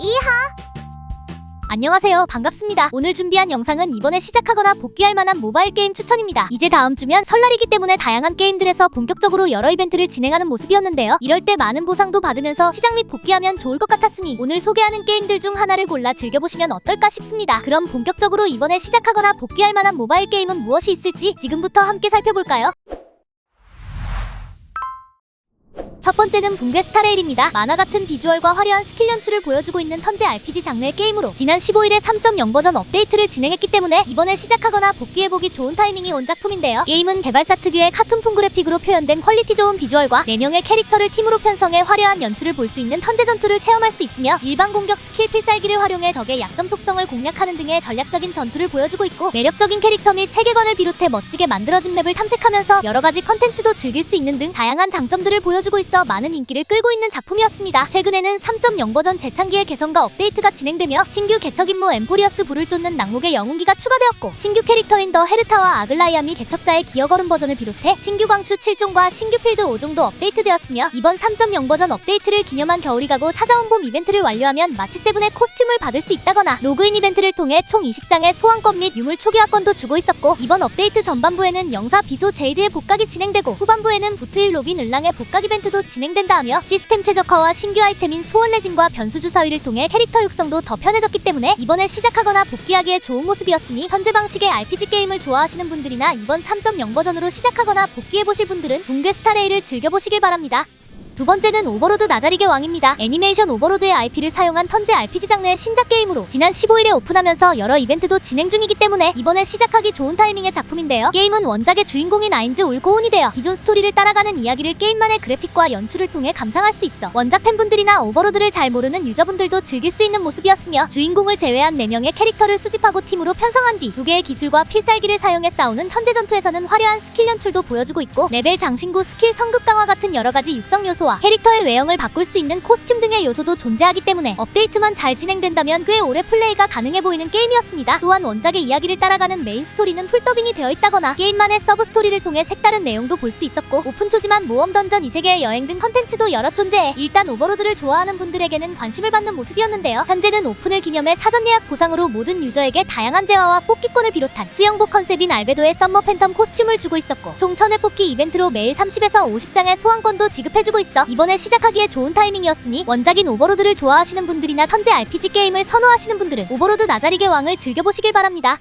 이하 안녕하세요. 반갑습니다. 오늘 준비한 영상은 이번에 시작하거나 복귀할 만한 모바일 게임 추천입니다. 이제 다음 주면 설날이기 때문에 다양한 게임들에서 본격적으로 여러 이벤트를 진행하는 모습이었는데요. 이럴 때 많은 보상도 받으면서 시작 및 복귀하면 좋을 것 같았으니 오늘 소개하는 게임들 중 하나를 골라 즐겨보시면 어떨까 싶습니다. 그럼 본격적으로 이번에 시작하거나 복귀할 만한 모바일 게임은 무엇이 있을지 지금부터 함께 살펴볼까요? 첫 번째는 붕괴 스타레일입니다. 만화 같은 비주얼과 화려한 스킬 연출을 보여주고 있는 턴제 RPG 장르의 게임으로 지난 15일에 3.0 버전 업데이트를 진행했기 때문에 이번에 시작하거나 복귀해보기 좋은 타이밍이 온 작품인데요. 게임은 개발사 특유의 카툰풍 그래픽으로 표현된 퀄리티 좋은 비주얼과 4명의 캐릭터를 팀으로 편성해 화려한 연출을 볼 수 있는 턴제 전투를 체험할 수 있으며 일반 공격 스킬 필살기를 활용해 적의 약점 속성을 공략하는 등의 전략적인 전투를 보여주고 있고 매력적인 캐릭터 및 세계관을 비롯해 멋지게 만들어진 맵을 탐색하면서 여러 가지 컨텐츠도 즐길 수 있는 등 다양한 장점들을 보여주고 있어 많은 인기를 끌고 있는 작품이었습니다. 최근에는 3.0 버전 재창기의 개선과 업데이트가 진행되며 신규 개척 임무 엠포리어스 불을 쫓는 낙목의 영웅기가 추가되었고 신규 캐릭터인 더 헤르타와 아글라이아 및 개척자의 기어걸음 버전을 비롯해 신규 광추 7종과 신규 필드 5종도 업데이트되었으며 이번 3.0 버전 업데이트를 기념한 겨울이 가고 찾아온 봄 이벤트를 완료하면 마치 세븐의 코스튬을 받을 수 있다거나 로그인 이벤트를 통해 총 20장의 소환권 및 유물 초기화권도 주고 있었고 이번 업데이트 전반부에는 영사 비소 제이드의 복각이 진행되고 후반부에는 부트일 로빈 을랑의 복각 이벤트도 진행된다 하며 시스템 최적화와 신규 아이템인 소원 레진과 변수 주사위를 통해 캐릭터 육성도 더 편해졌기 때문에 이번에 시작하거나 복귀하기에 좋은 모습이었으니 현재 방식의 RPG 게임을 좋아하시는 분들이나 이번 3.0 버전으로 시작하거나 복귀해보실 분들은 붕괴 스타레이를 즐겨보시길 바랍니다. 두 번째는 오버로드 나자리의 왕입니다. 애니메이션 오버로드의 IP를 사용한 턴제 RPG 장르의 신작 게임으로 지난 15일에 오픈하면서 여러 이벤트도 진행 중이기 때문에 이번에 시작하기 좋은 타이밍의 작품인데요. 게임은 원작의 주인공인 아인즈 올고온이 되어 기존 스토리를 따라가는 이야기를 게임만의 그래픽과 연출을 통해 감상할 수 있어 원작 팬분들이나 오버로드를 잘 모르는 유저분들도 즐길 수 있는 모습이었으며 주인공을 제외한 4명의 캐릭터를 수집하고 팀으로 편성한 뒤 두 개의 기술과 필살기를 사용해 싸우는 턴제 전투에서는 화려한 스킬 연출도 보여주고 있고 레벨 장신구 스킬 성급 강화 같은 여러 가지 육성 요소 와 캐릭터의 외형을 바꿀 수 있는 코스튬 등의 요소도 존재하기 때문에 업데이트만 잘 진행된다면 꽤 오래 플레이가 가능해 보이는 게임이었습니다. 또한 원작의 이야기를 따라가는 메인 스토리는 풀더빙이 되어 있다거나 게임만의 서브 스토리를 통해 색다른 내용도 볼 수 있었고 오픈초지만 모험 던전 이세계의 여행 등 컨텐츠도 여러 존재해 일단 오버로드를 좋아하는 분들에게는 관심을 받는 모습이었는데요. 현재는 오픈을 기념해 사전 예약 보상으로 모든 유저에게 다양한 재화와 뽑기권을 비롯한 수영복 컨셉인 알베도의 썸머 팬텀 코스튬을 주고 있었고 총 1000회 뽑기 이벤트로 매일 30에서 50장의 소환권도 지급해주고 있어 이번에 시작하기에 좋은 타이밍이었으니 원작인 오버로드를 좋아하시는 분들이나 턴제 RPG 게임을 선호하시는 분들은 오버로드 나자리의 왕을 즐겨보시길 바랍니다.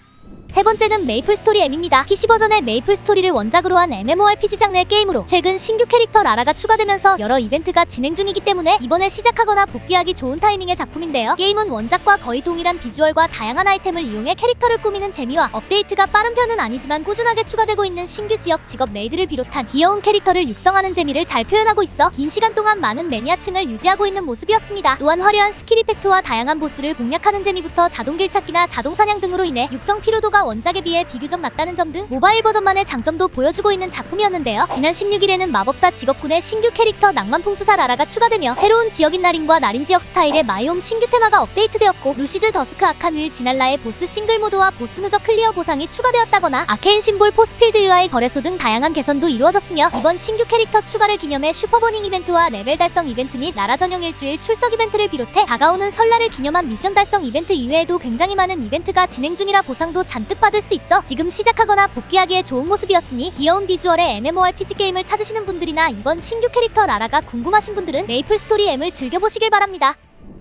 세 번째는 메이플 스토리 M입니다. PC 버전의 메이플 스토리를 원작으로 한 MMORPG 장르의 게임으로 최근 신규 캐릭터 라라가 추가되면서 여러 이벤트가 진행 중이기 때문에 이번에 시작하거나 복귀하기 좋은 타이밍의 작품인데요. 게임은 원작과 거의 동일한 비주얼과 다양한 아이템을 이용해 캐릭터를 꾸미는 재미와 업데이트가 빠른 편은 아니지만 꾸준하게 추가되고 있는 신규 지역 직업 레이드를 비롯한 귀여운 캐릭터를 육성하는 재미를 잘 표현하고 있어 긴 시간 동안 많은 매니아층을 유지하고 있는 모습이었습니다. 또한 화려한 스킬 이펙트와 다양한 보스를 공략하는 재미부터 자동 길 찾기나 자동 사냥 등으로 인해 육성 피로도가 원작에 비해 비교적 낮다는 점 등 모바일 버전만의 장점도 보여주고 있는 작품이었는데요. 지난 16일에는 마법사 직업군의 신규 캐릭터 낭만풍수사 라라가 추가되며 새로운 지역인 나린과 나린 지역 스타일의 마이홈 신규 테마가 업데이트되었고 루시드 더스크 아칸 윌 지날라의 보스 싱글 모드와 보스 누적 클리어 보상이 추가되었다거나 아케인 심볼 포스필드 UI 거래소 등 다양한 개선도 이루어졌으며 이번 신규 캐릭터 추가를 기념해 슈퍼버닝 이벤트와 레벨 달성 이벤트 및 나라 전용 일주일 출석 이벤트를 비롯해 다가오는 설날을 기념한 미션 달성 이벤트 이외에도 굉장히 많은 이벤트가 진행 중이라 보상도 잔뜩 받을 수 있어 지금 시작하거나 복귀하기에 좋은 모습이었으니 귀여운 비주얼의 MMORPG 게임을 찾으시는 분들이나 이번 신규 캐릭터 라라가 궁금하신 분들은 메이플 스토리 M을 즐겨보시길 바랍니다.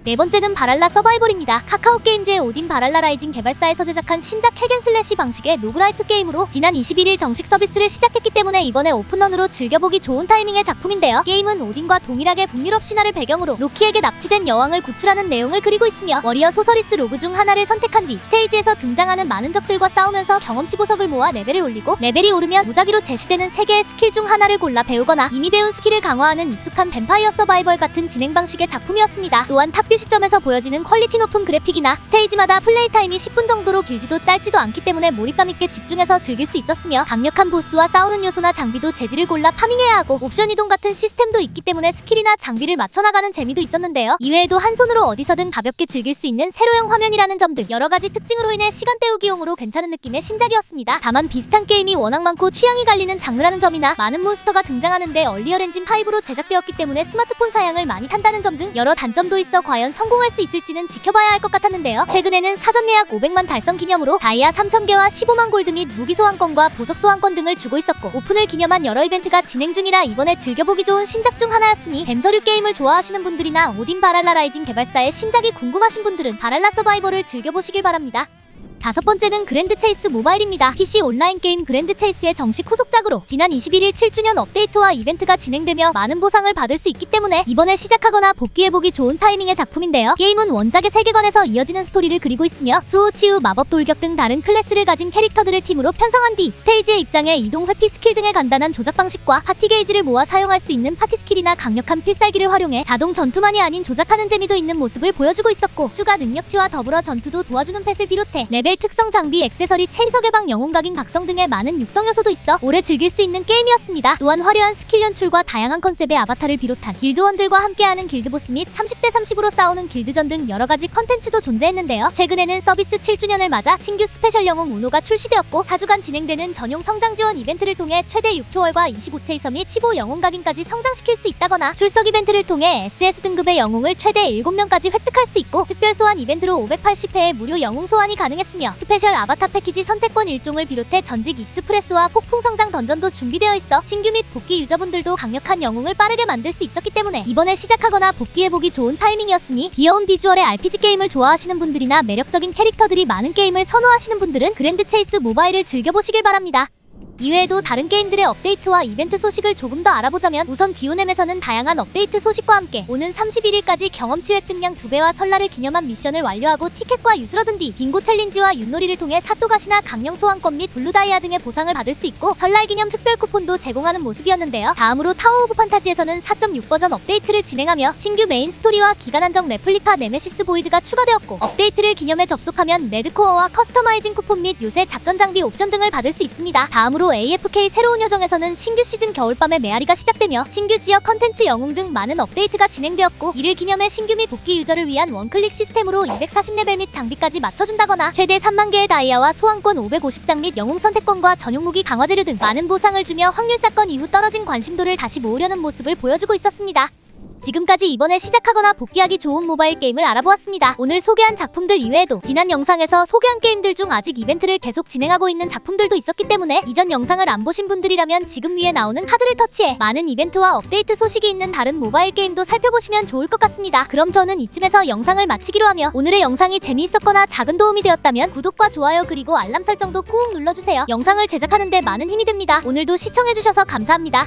네 번째는 바랄라 서바이벌입니다. 카카오 게임즈의 오딘 바랄라 라이징 개발사에서 제작한 신작 핵앤슬래시 방식의 로그라이크 게임으로 지난 21일 정식 서비스를 시작했기 때문에 이번에 오픈런으로 즐겨보기 좋은 타이밍의 작품인데요. 게임은 오딘과 동일하게 북유럽 신화를 배경으로 로키에게 납치된 여왕을 구출하는 내용을 그리고 있으며 워리어 소서리스 로그 중 하나를 선택한 뒤 스테이지에서 등장하는 많은 적들과 싸우면서 경험치 보석을 모아 레벨을 올리고 레벨이 오르면 무작위로 제시되는 세개의 스킬 중 하나를 골라 배우거나 이미 배운 스킬을 강화하는 익숙한 뱀파이어 서바이벌 같은 진행 방식의 작품이었습니다. 또한 탑뷰 시점에서 보여지는 퀄리티 높은 그래픽이나 스테이지마다 플레이 타임이 10분 정도로 길지도 짧지도 않기 때문에 몰입감 있게 집중해서 즐길 수 있었으며 강력한 보스와 싸우는 요소나 장비도 재질을 골라 파밍해야 하고 옵션 이동 같은 시스템도 있기 때문에 스킬이나 장비를 맞춰 나가는 재미도 있었는데요. 이외에도 한 손으로 어디서든 가볍게 즐길 수 있는 세로형 화면이라는 점 등 여러 가지 특징으로 인해 시간 때우기용으로 괜찮은 느낌의 신작이었습니다. 다만 비슷한 게임이 워낙 많고 취향이 갈리는 장르라는 점이나 많은 몬스터가 등장하는데 얼리얼 엔진 5로 제작되었기 때문에 스마트폰 사양을 많이 탄다는 점 등 여러 단점도 있어 과연 과연 성공할 수 있을지는 지켜봐야 할 것 같았는데요. 최근에는 사전 예약 500만 달성 기념으로 다이아 3,000개와 15만 골드 및 무기 소환권과 보석 소환권 등을 주고 있었고 오픈을 기념한 여러 이벤트가 진행 중이라 이번에 즐겨보기 좋은 신작 중 하나였으니 뱀서류 게임을 좋아하시는 분들이나 오딘 바랄라 라이징 개발사의 신작이 궁금하신 분들은 바랄라 서바이벌을 즐겨보시길 바랍니다. 다섯 번째는 그랜드 체이스 모바일입니다. PC 온라인 게임 그랜드 체이스의 정식 후속작으로 지난 21일 7주년 업데이트와 이벤트가 진행되며 많은 보상을 받을 수 있기 때문에 이번에 시작하거나 복귀해보기 좋은 타이밍의 작품인데요. 게임은 원작의 세계관에서 이어지는 스토리를 그리고 있으며 수호, 치유, 마법 돌격 등 다른 클래스를 가진 캐릭터들을 팀으로 편성한 뒤 스테이지에 입장해 이동 회피 스킬 등의 간단한 조작 방식과 파티 게이지를 모아 사용할 수 있는 파티 스킬이나 강력한 필살기를 활용해 자동 전투만이 아닌 조작하는 재미도 있는 모습을 보여주고 있었고 추가 능력치와 더불어 전투도 도와주는 펫을 비롯해 레벨 특성 장비, 액세서리, 체이서 개방, 영웅 각인 각성 등의 많은 육성 요소도 있어 오래 즐길 수 있는 게임이었습니다. 또한 화려한 스킬 연출과 다양한 컨셉의 아바타를 비롯한 길드원들과 함께하는 길드보스 및 30대 30으로 싸우는 길드전 등 여러 가지 컨텐츠도 존재했는데요. 최근에는 서비스 7주년을 맞아 신규 스페셜 영웅 우노가 출시되었고 4주간 진행되는 전용 성장 지원 이벤트를 통해 최대 6초월과 25체이서 및 15 영웅 각인까지 성장시킬 수 있다거나 출석 이벤트를 통해 SS 등급의 영웅을 최대 7명까지 획득할 수 있고 특별 소환 이벤트로 580회의 무료 영웅 소환이 가능했 으며 스페셜 아바타 패키지 선택권 일종을 비롯해 전직 익스프레스와 폭풍 성장 던전도 준비되어 있어 신규 및 복귀 유저분들도 강력한 영웅을 빠르게 만들 수 있었기 때문에 이번에 시작하거나 복귀해보기 좋은 타이밍이었으니 귀여운 비주얼의 RPG 게임을 좋아하시는 분들이나 매력적인 캐릭터들이 많은 게임을 선호하시는 분들은 그랜드 체이스 모바일을 즐겨보시길 바랍니다. 이외에도 다른 게임들의 업데이트와 이벤트 소식을 조금 더 알아보자면 우선 기온엠에서는 다양한 업데이트 소식과 함께 오는 31일까지 경험치 획득량 2배와 설날을 기념한 미션을 완료하고 티켓과 얻은 뒤 빙고 챌린지와 윷놀이를 통해 사또가시나 강령 소환권 및 블루다이아 등의 보상을 받을 수 있고 설날 기념 특별 쿠폰도 제공하는 모습이었는데요. 다음으로 타워 오브 판타지에서는 4.6 버전 업데이트를 진행하며 신규 메인 스토리와 기간 한정 레플리카 네메시스 보이드가 추가되었고 업데이트를 기념해 접속하면 레드코어와 커스터마이징 쿠폰 및 요새 작전 장비 옵션 등을 받을 수 있습니다. 다음으로 AFK 새로운 여정에서는 신규 시즌 겨울밤의 메아리가 시작되며 신규 지역 컨텐츠 영웅 등 많은 업데이트가 진행되었고 이를 기념해 신규 및 복귀 유저를 위한 원클릭 시스템으로 240레벨 및 장비까지 맞춰준다거나 최대 3만 개의 다이아와 소환권 550장 및 영웅 선택권과 전용 무기 강화 재료 등 많은 보상을 주며 확률 사건 이후 떨어진 관심도를 다시 모으려는 모습을 보여주고 있었습니다. 지금까지 이번에 시작하거나 복귀하기 좋은 모바일 게임을 알아보았습니다. 오늘 소개한 작품들 이외에도 지난 영상에서 소개한 게임들 중 아직 이벤트를 계속 진행하고 있는 작품들도 있었기 때문에 이전 영상을 안 보신 분들이라면 지금 위에 나오는 카드를 터치해 많은 이벤트와 업데이트 소식이 있는 다른 모바일 게임도 살펴보시면 좋을 것 같습니다. 그럼 저는 이쯤에서 영상을 마치기로 하며 오늘의 영상이 재미있었거나 작은 도움이 되었다면 구독과 좋아요 그리고 알람 설정도 꾹 눌러주세요. 영상을 제작하는데 많은 힘이 됩니다. 오늘도 시청해주셔서 감사합니다.